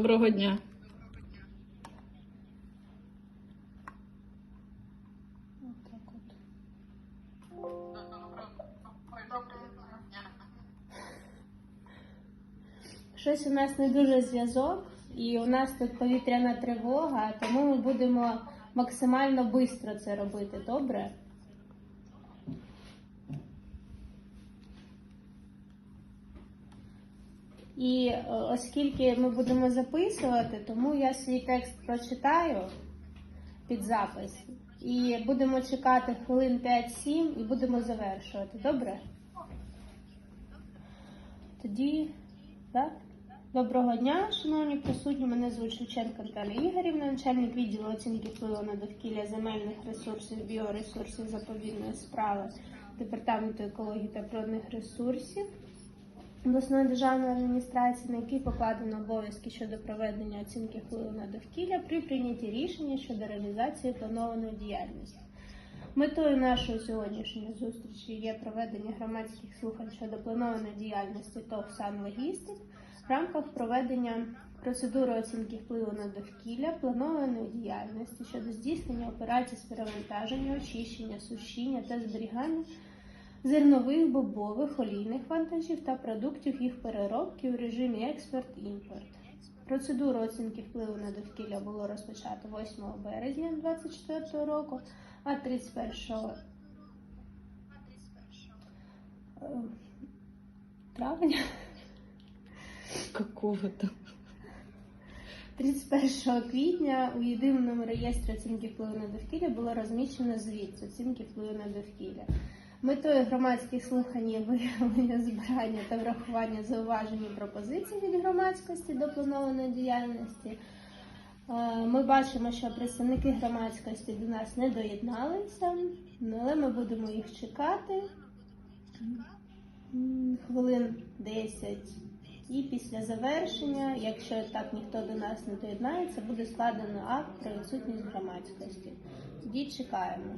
Доброго дня. Щось у нас не дуже зв'язок, і у нас тут повітряна тривога, тому ми будемо максимально швидко це робити, добре? І е, оскільки ми будемо записувати, тому я свій текст прочитаю під запис. І будемо чекати хвилин 5-7 і будемо завершувати. Добре? Тоді, так? Доброго дня, шановні присутні. Мене звуть Шевченко Наталія Ігорівна, начальник відділу оцінки впливу на довкілля земельних ресурсів, біоресурсів заповідної справи Департаменту екології та природних ресурсів обласної державної адміністрації, на який покладено обов'язки щодо проведення оцінки впливу на довкілля при прийнятті рішення щодо реалізації планованої діяльності. Метою нашої сьогоднішньої зустрічі є проведення громадських слухань щодо планованої діяльності ТОВ «Санлогістик» в рамках проведення процедури оцінки впливу на довкілля, планованої діяльності щодо здійснення операцій з перевантаження, очищення, сушіння та зберігання зернових, бобових, олійних вантажів та продуктів їх переробки у режимі експорт-імпорт. Процедуру оцінки впливу на довкілля було розпочато 8 березня 2024 року, а 31 е, травня Какого-то. 31 квітня у єдиному реєстрі оцінки впливу на довкілля було розміщено звіт з оцінки впливу на довкілля. Метою громадських слухань є виявлення збирання та врахування зауважень і пропозицій від громадськості до планованої діяльності. Е, Ми бачимо, що представники громадськості до нас не доєдналися, але ми будемо їх чекати хвилин 10. І після завершення, якщо так ніхто до нас не доєднається, буде складено акт про відсутність громадськості. Тоді чекаємо.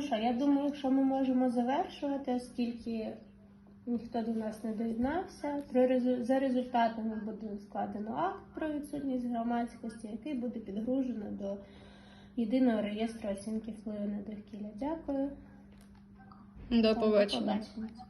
Ну що, я думаю, що ми можемо завершувати, оскільки ніхто до нас не доєднався. За результатами буде складено акт про відсутність громадськості, який буде підгружено до єдиного реєстру оцінки впливу на довкілля. Дякую. До побачення. побачення.